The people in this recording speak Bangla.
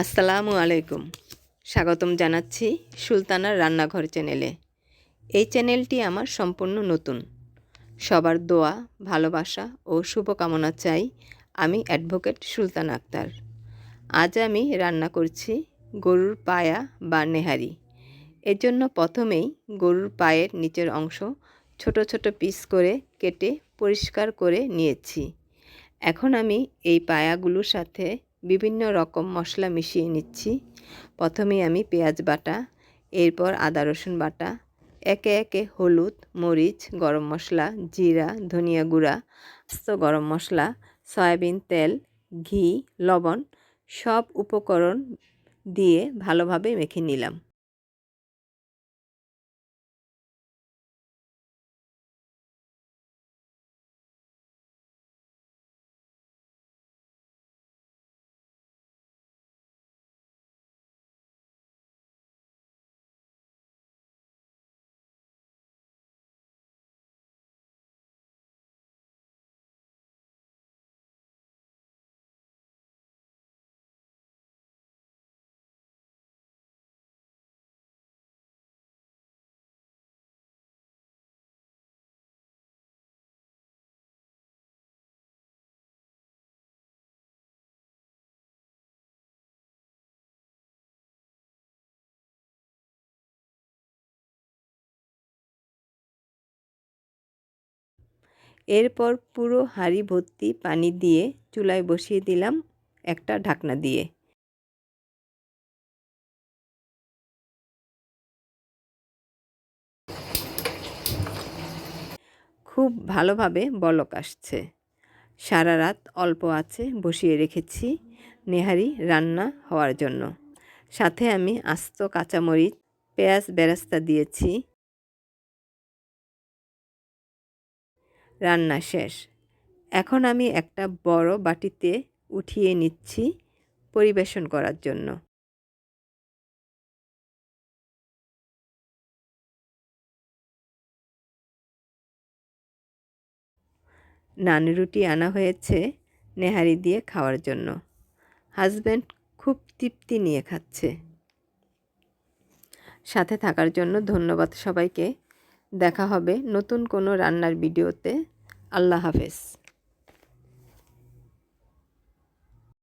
আসসালামু আলাইকুম। স্বাগতম জানাচ্ছি সুলতানার রান্নাঘর চ্যানেলে। এই চ্যানেলটি আমার সম্পূর্ণ নতুন। সবার দোয়া, ভালোবাসা ও শুভকামনা চাই আমি অ্যাডভোকেট সুলতান আক্তার। আজ আমি রান্না করছি গরুর পায়া বা নেহারি। এর জন্য প্রথমেই গরুর পায়ের নিচের অংশ ছোট ছোট পিস করে কেটে পরিষ্কার করে নিয়েছি। এখন আমি এই পায়াগুলোর সাথে বিভিন্ন রকম মশলা মিশিয়ে নিচ্ছি। প্রথমে আমি পেঁয়াজ বাটা, এরপর আদা রসুন বাটা, একে একে হলুদ, মরিচ, গরম মশলা, জিরা, ধনিয়া গুঁড়া আস্ত গরম মশলা, সয়াবিন তেল, ঘি, লবণ সব উপকরণ দিয়ে ভালোভাবে মেখে নিলাম। এরপর পুরো হাঁড়ি ভর্তি পানি দিয়ে চুলায় বসিয়ে দিলাম একটা ঢাকনা দিয়ে। খুব ভালোভাবে বলক আসছে। সারা রাত অল্প আছে বসিয়ে রেখেছি নেহারি রান্না হওয়ার জন্য। সাথে আমি আস্ত কাঁচামরিচ, পেঁয়াজ বেরাস্তা দিয়েছি। রান্না শেষ। এখন আমি একটা বড় বাটিতে উঠিয়ে নিচ্ছি পরিবেশন করার জন্য। নান রুটি আনা হয়েছে নেহারি দিয়ে খাওয়ার জন্য। হাজব্যান্ড খুব তৃপ্তি নিয়ে খাচ্ছে। সাথে থাকার জন্য ধন্যবাদ সবাইকে। দেখা হবে নতুন কোনো রান্নার ভিডিওতে। আল্লাহ হাফেজ।